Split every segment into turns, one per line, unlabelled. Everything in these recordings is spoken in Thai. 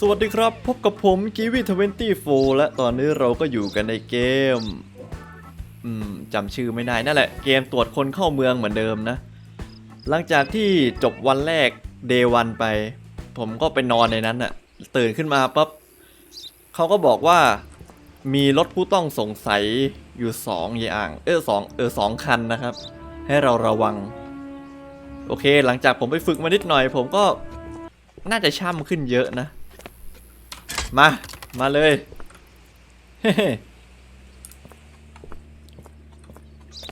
สวัสดีครับ พบกับผมกีวีทเวนตี้โฟและตอนนี้เราก็อยู่กันในเกม อืมจำชื่อไม่ได้นั่นแหละ เกมตรวจคนเข้าเมืองเหมือนเดิมนะ หลังจากที่จบวันแรกเดวันไป ผมก็ไปนอนในนั้นน่ะตื่นขึ้นมาปั๊บเขาก็บอกว่ามีรถผู้ต้องสงสัยอยู่สองอย่าง เออสองเออสองคันนะครับ ให้เราระวัง โอเค หลังจากผมไปฝึกมานิดหน่อย ผมก็น่าจะช่ำขึ้นเยอะนะ มา มาเลย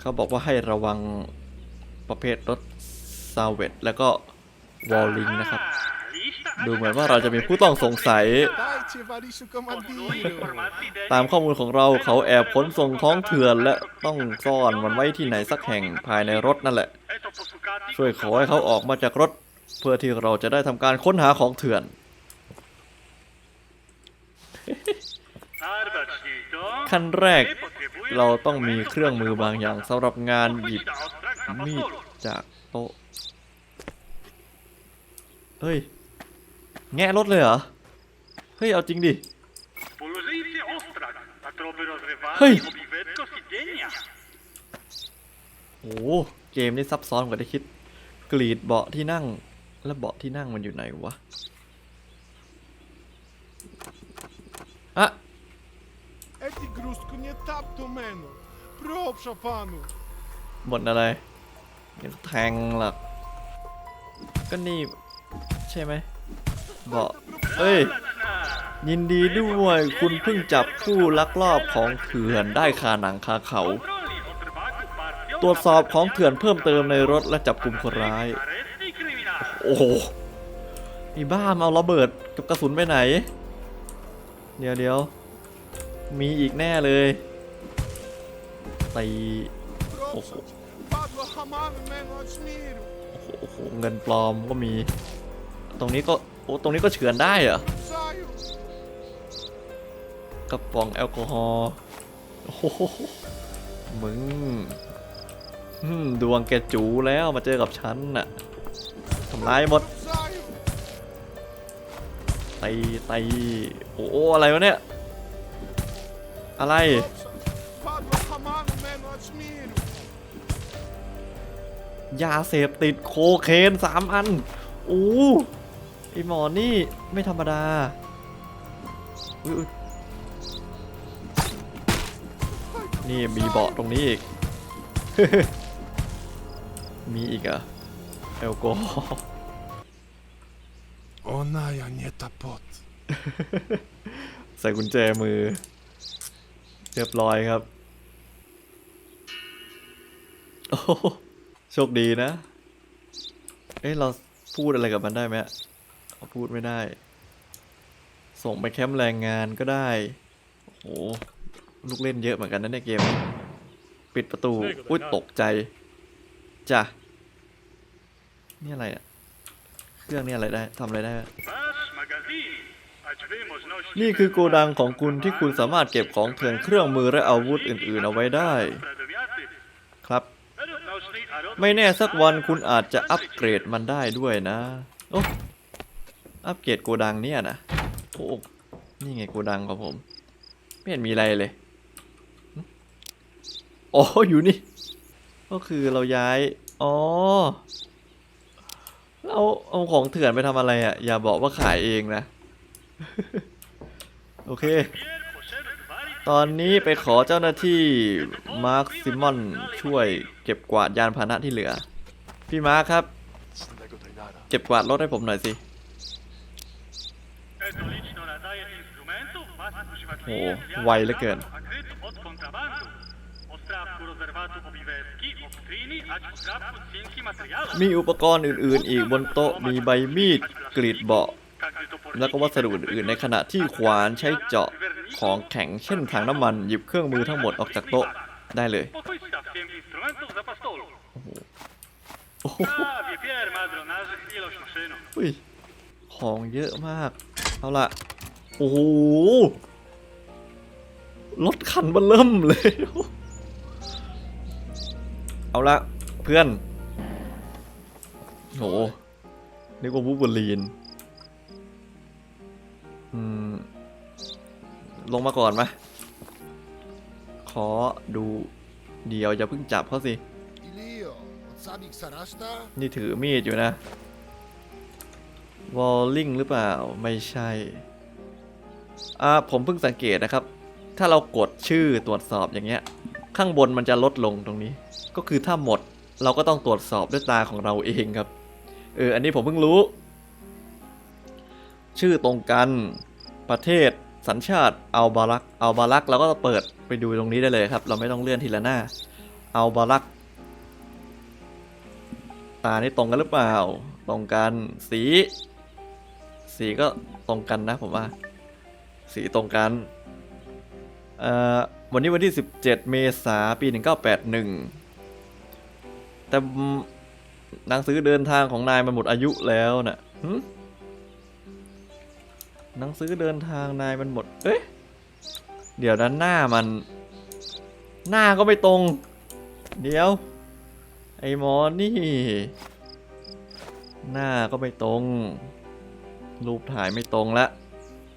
เขาบอกว่าให้ระวังประเภทรถซาเวตแล้วก็วอลลิงนะครับ ดูเหมือนว่าเราจะมีผู้ต้องสงสัย ตามข้อมูลของเราเขาแอบขนส่งท้องเถื่อนและต้องซ่อนมันไว้ที่ไหนสักแห่งภายในรถนั่นแหละ ช่วยขอให้เขาออกมาจากรถ เพื่อที่เราจะได้ทำการค้นหาของเถื่อน ขั้นแรกเราต้องมีเครื่องมือบางอย่างสำหรับงานหยิบมีดจากโต๊ะเฮ้ย แงะรถเลยเหรอ เฮ้ย เอาจริงดิ
เฮ้ย
โอ้เกมนี่ซับซ้อนกว่าที่คิด กรีดเบาะที่นั่ง แล้วเบาะที่นั่งมันอยู่ไหนวะ อะ
Eti grustku, nie tap to meno! Proszę panu!
บนอะไรยังแทงหลักก็นี่ใช่ไหมเบาะเอ้ย ยินดีด้วยคุณเพิ่งจับผู้ลักลอบของเถื่อนได้คาหนังคาเขาตรวจสอบของเถื่อนเพิ่มเติมในรถและจับกลุ่มคนร้ายโอ้โหไอ้บ้ามาเอาระเบิดกับกระสุนไปไหน เดี๋ยวเดี๋ยวมีอีกแน่เลยตี
Proszę cię! Padło hamamy meno od szmiru!
โอ้โหเงินปลอมก็มี ตรงนี้ก็โอ้ตรงนี้ก็เฉือนได้เหรอกระป๋องแอลกอฮอล์โอ้โหมึงอืมดวงแกจูแล้วมาเจอกับฉันน่ะทำร้ายหมด ตีตีโอ้โหอะไรวะเนี่ย อะไร ยาเสพติดโคเคนสามอันโอ้ไอหมอนี่ไม่ธรรมดาออนี่มีเบาะตรงนี้อีก มีอีกอะแอลกอฮอล์
Ona ja nie ta pot!
ใส่กุญแจมือ เรียบร้อยครับ โอ้โหโชคดีนะ เอ้ยเราพูดอะไรกับมันได้ไหมอะเราพูดไม่ได้ ส่งไปแคมป์แรงงานก็ได้ โอ้โห ลูกเล่นเยอะเหมือนกันนะในยเกม ปิดประตู อุ้ยตกใจ จ้ะ นี่อะไรอะ เครื่องนี่อะไรได้ทำอะไรได้อะนี่คือโกดังของคุณที่คุณสามารถเก็บของเถื่อนเครื่องมือและอาวุธอื่นๆเอาไว้ได้ ครับ ไม่แน่สักวันคุณอาจจะอัปเกรดมันได้ด้วยนะ โอ้อัปเกรดโกดังเนี่ยนะโอ้นี่ไงโกดังของผม ไม่เห็นมีอะไรเลยหึอ๋ออยู่นี่ ก็คือเราย้าย อ๋อ เราเอาของเถื่อนไปทำอะไรอะ อย่าบอกว่าขายเองนะ โอเค ตอนนี้ไปขอเจ้าหน้าที่มาร์คซิมอนช่วยเก็บกวาดยานพาหนะที่เหลือ พี่มาร์คครับ เก็บกวาดรถให้ผมหน่อยสิ
โหไวเหลือเกิน
มีอุปกรณ์อื่น ๆ อีกบนโต๊ะมีใบมีดกรีดเบาะ แล้วก็วัสดุอื่น ๆ ในขณะที่ขวานใช้เจาะของแข็งเช่นถังน้ำมันหยิบเครื่องมือทั้งหมดออกจากโต๊ะได้เลยโอ้โหอุ้ยของเยอะมาก เอาละโอ้โหรถคันเบนเริ่มเลย เอาละเพื่อนโหนึกว่าวูบลีนอืมลงมาก่อนมาขอดูเดี๋ยวอย่าเพิ่งจับเขาสิ นี่ถือมีดอยู่นะ วอลลิงหรือเปล่า ไม่ใช่ อ่า ผมเพิ่งสังเกตนะครับ ถ้าเรากดชื่อตรวจสอบอย่างเงี้ย ข้างบนมันจะลดลงตรงนี้ ก็คือถ้าหมดเราก็ต้องตรวจสอบด้วยตาของเราเองครับ เออ อันนี้ผมเพิ่งรู้ ชื่อตรงกัน ประเทศ สัญชาติ อัลบารัก อัลบารักเราก็เปิดไปดูตรงนี้ได้เลยครับ เราไม่ต้องเลื่อนทีละหน้า อัลบารัก ตานี่ตรงกันหรือเปล่า ตรงกัน สี สีก็ตรงกันนะผมว่า สีตรงกัน เอ่อ วันนี้วันที่ 17 เมษาปี 1981 แต่หนังสือเดินทางของนายมันหมดอายุแล้วนะ่ะหึหนังสือเดินทางนายมันหมด เอ๊ะ เดี๋ยวนั้นหน้ามัน หน้าก็ไม่ตรง เดี๋ยว ไอ้หมอนี่ หน้าก็ไม่ตรง รูปถ่ายไม่ตรงละ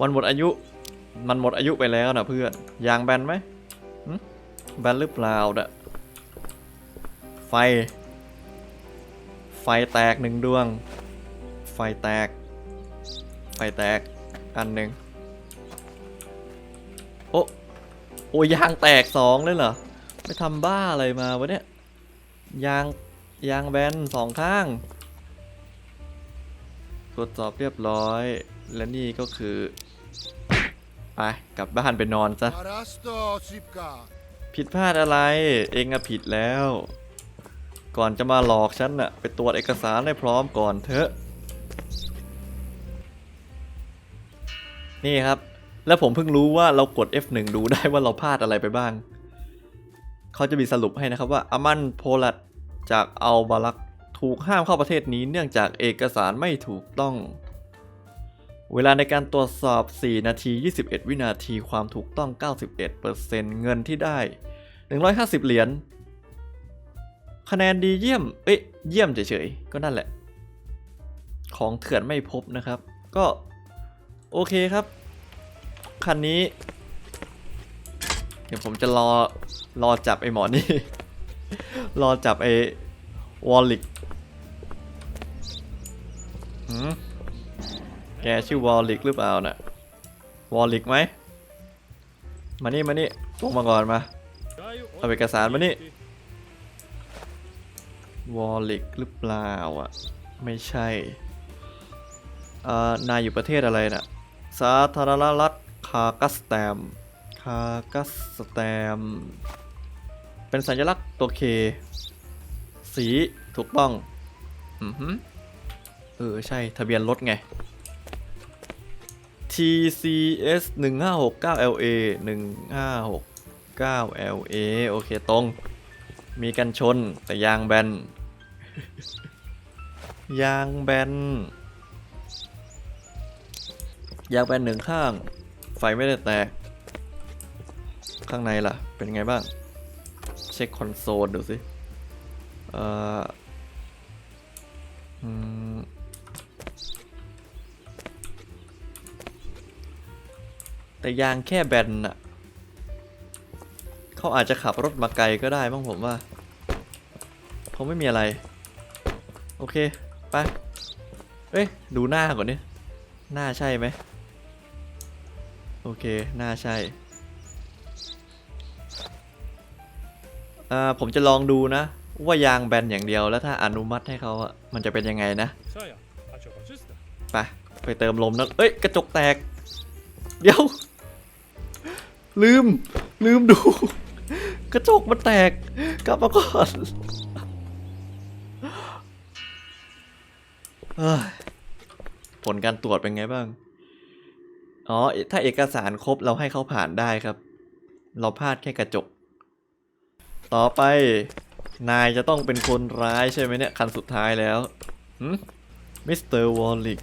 วันหมดอายุ มันหมดอายุไปแล้วนะเพื่อน ยางแบนไหม แบนหรือเปล่าเด้อไฟ ไฟแตกหนึ่งดวง ไฟแตก ไฟแตก อันหนึ่งโอ้โอ้ยางแตกสองเลยเหรอไม่ทำบ้าอะไรมาวะเนี่ย ยาง ยางแบนสองข้าง ตรวจสอบเรียบร้อย และนี่ก็คือ ไป กลับบ้านไปนอนซะ ผิดพลาดอะไร เองอะผิดแล้ว ก่อนจะมาหลอกฉันน่ะ ไปตรวจเอกสารให้พร้อมก่อนเถอะ นี่ครับ แล้วผมเพิ่งรู้ว่าเรากด F1 ดูได้ว่าเราพลาดอะไรไปบ้าง เขาจะมีสรุปให้นะครับว่าอามันโพลัดจากอัลบาลักถูกห้ามเข้าประเทศนี้เนื่องจากเอกสารไม่ถูกต้อง เวลาในการตรวจสอบ 4 นาที 21 วินาทีความถูกต้อง 91%เงินที่ได้ 150 เหรียญ คะแนนดีเยี่ยม เอ้ยเยี่ยมเฉยๆ ก็นั่นแหละ ของเถื่อนไม่พบนะครับ ก็ โอเคครับ คันนี้ เดี๋ยวผมจะรอ รอจับไอ้หมอนี่ รอจับไอ้วอลลิกหืม แกชื่อวอลลิกหรือเปล่าน่ะวอลลิกไหม มานี่ มานี่ลงมาก่อนมา เอาเอกสารมานี่ วอลลิกหรือเปล่าอะ ไม่ใช่อ่อนายอยู่ประเทศอะไรน่ะ สาธารณรัฐคากัสแตม คากัสแตม เป็นสัญลักษณ์ตัวเค สีถูกต้อง อือหือเออ ใช่ ทะเบียนรถไง TCS 1569 LA 1569 LA โอเคตรง มีกันชน แต่ยางแบน ยางแบน ยางแบนหนึ่งข้าง ไฟไม่ได้แตก ข้างในล่ะ เป็นไงบ้าง เช็คคอนโซลดูสิ เอ่อ แต่ยางแค่แบนน่ะเขาอาจจะขับรถมาไกลก็ได้บ้างผมว่าคงไม่มีอะไร โอเค ไป เอ้ย ดูหน้าก่อนนี่หน้าใช่ไหม โอเค หน้าใช่ อ่า ผมจะลองดูนะ ว่ายางแบนอย่างเดียวแล้วถ้าอนุมัติให้เขาอะมันจะเป็นยังไงนะ
Saya, a čo czyste.
ไป ไปเติมลมนะเอ้ย กระจกแตก เดี๋ยว ลืม ลืมดู กระจกมันแตก กลับมาก่อนผลการตรวจเป็นไงบ้าง อ๋อ ถ้าเอกสารครบเราให้เขาผ่านได้ครับ เราพลาดแค่กระจก ต่อไป นายจะต้องเป็นคนร้ายใช่ไหมเนี่ย คันสุดท้ายแล้วหืมมิสเตอร์วอลลิก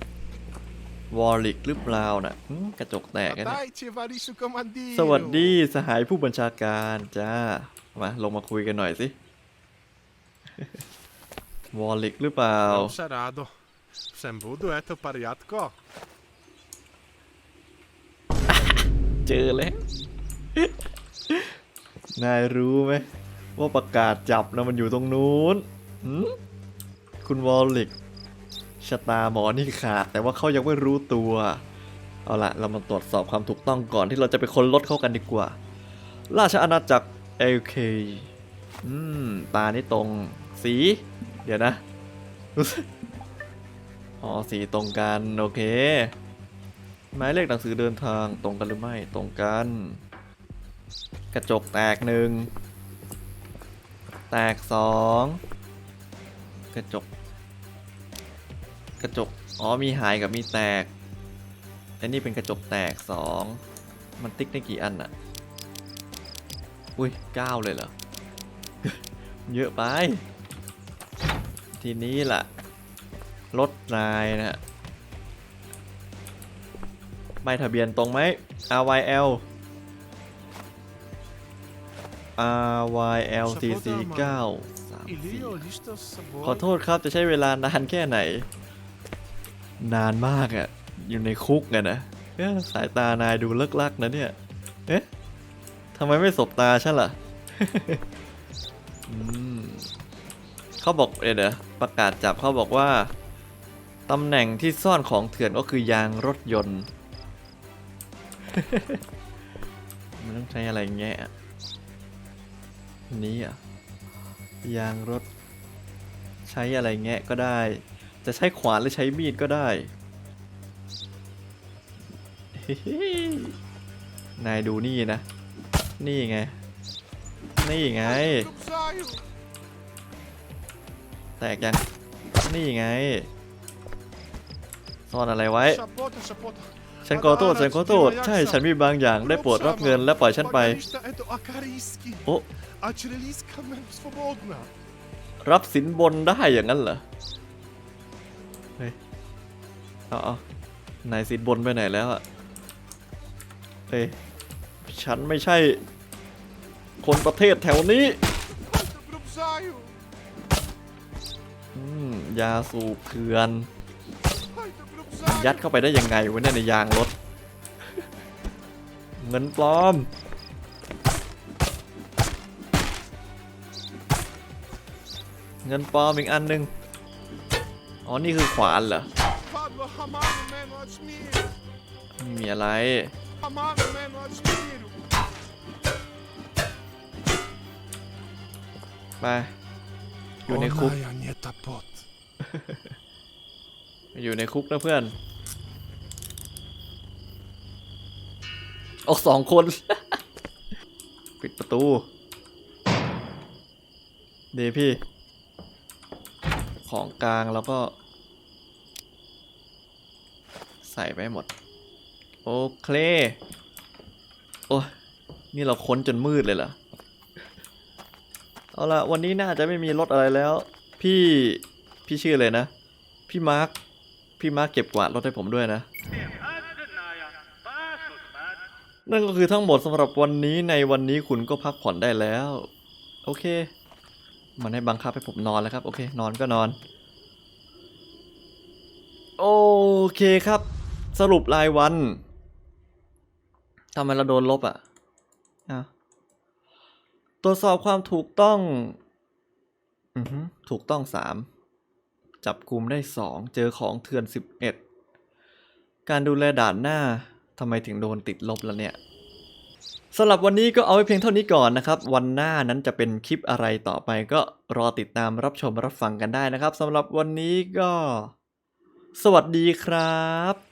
วอลลิกหรือเปล่าน่ะหึกระจกแตกอะเนี่ย
Dai, Cevarisu Comandino.
สวัสดีสหายผู้บัญชาการจ้า มา ลงมาคุยกันหน่อยสิ วอลลิกหรือเปล่า
Sarado. Sem budu, eto pariatko.
เจอแล้ว นายรู้ไหมว่าประกาศจับนะมันอยู่ตรงนู้นหืมคุณวอลลิก ชะตาหมอนี่ขาด แต่ว่าเขายังไม่รู้ตัว เอาละเรามาตรวจสอบความถูกต้องก่อนที่เราจะไปค้นรถเขากันดีกว่า ราชอาณาจักรเอเคอืม ตานี่ตรง สี เดี๋ยวนะ อ๋อ สีตรงกัน โอเค หมายเลขหนังสือเดินทางตรงกันหรือไม่ ตรงกัน กระจกแตกหนึ่ง แตกสอง กระจก กระจก อ๋อมีหายกับมีแตกอันนี้เป็นกระจกแตก 2 มันติ๊กได้กี่อันอะอุ้ย9เลยเหรอ เยอะไป ทีนี้ล่ะรถนายนะฮะใบทะเบียนตรงไหม RYL
RYLCC934
ขอโทษครับจะใช้เวลานานแค่ไหน นานมากอะ่ะ อยู่ในคุกไงนะสายตานายดูเลิกลักๆนะเนี่ย เอ๊ะทำไมไม่สบตาฉันล่ะเขาบอกเดี๋ยวประกาศจับเขาบอกว่าตำแหน่งที่ซ่อนของเถื่อนก็คือยางรถยนต์ มันต้องใช้อะไรแงะอะอันนี้อะ ยางรถ ใช้อะไรแงะก็ได้ จะใช้ขวานหรือใช้มีดก็ได้นายดูนี่นะ นี่ไง นี่ไง แตกยัง นี่ไง ซ่อนอะไรไว้ ฉันขอโทษ ฉันขอโทษ ใช่ ฉันมีบางอย่าง ได้ปวดรับเงินและปล่อยฉันไป โอ้รับสินบนได้อย่างนั้นเหรอ ฮ้ยอ๋เอานายสิทบนไปไหนแล้วอะเอ้ยฉันไม่ใช่ คนประเทศแถวนี้อืมยาสูบเถื่อน ยัดเข้าไปได้ยังไงวะเนี่ยในยางรถ เงินปลอม เงินปลอมอีกอันหนึ่ง อ๋อ นี่คือขวานเหรอมีอะไร ไป อยู่ในคุก อยู่ในคุกนะเพื่อนออกสองคน ปิดประตู เดีพี่ ของกลางแล้วก็ ใส่ไปหมด โอเค โอ้นี่เราค้นจนมืดเลยเหรอ เอาละวันนี้น่าจะไม่มีรถอะไรแล้ว พี่ พี่ชื่อเลยนะ พี่มาร์ค พี่มาร์คเก็บกวาดรถให้ผมด้วยนะ นั่นก็คือทั้งหมดสำหรับวันนี้ในวันนี้คุณก็พักผ่อนได้แล้ว โอเค มันให้บังคับให้ผมนอนแล้วครับ โอเค นอนก็นอน โอเคครับ สรุปรายวันทำไมเราโดนลบอะอ้าวตรวจสอบความถูกต้องอือฮึถูกต้องสามจับกลุ่มได้2เจอของเถื่อน11การดูแลด่านหน้าทำไมถึงโดนติดลบแล้วเนี่ยสำหรับวันนี้ก็เอาไว้เพียงเท่านี้ก่อนนะครับ วันหน้านั้นจะเป็นคลิปอะไรต่อไปก็รอติดตามรับชมรับฟังกันได้นะครับสำหรับวันนี้ก็ สวัสดีครับ